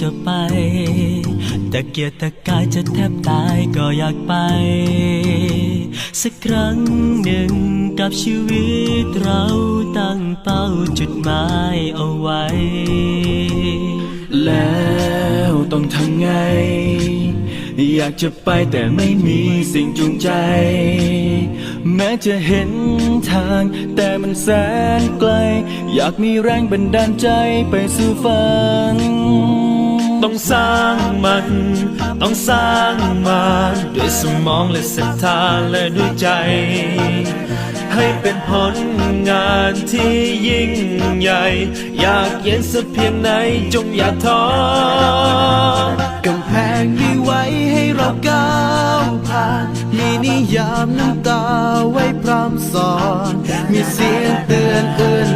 จะไป แต่เกียรตะกายจะแทบตายก็อยากไป สักครั้งหนึ่งกับชีวิตเราตั้งเป้าจุดหมายเอาไว้ แล้วต้องทำไง อยากจะไปแต่ไม่มีสิ่งจูงใจ แม้จะเห็นทาง แต่มันแสนไกล อยากมีแรงบันดาลใจไปสู่ฝันต้อง สร้างมัน ต้องสร้างมาด้วยสมองและศรัทธาและด้วยใจ ให้เป็นผลงานที่ยิ่งใหญ่ อยากเย็นสักเพียงไหนจงอย่าท้อกำแพงมีไว้ให้เราก้าวผ่าน มีนิยามน้ำตาไว้พร่ำสอน มีเสียงเตือนเอื้น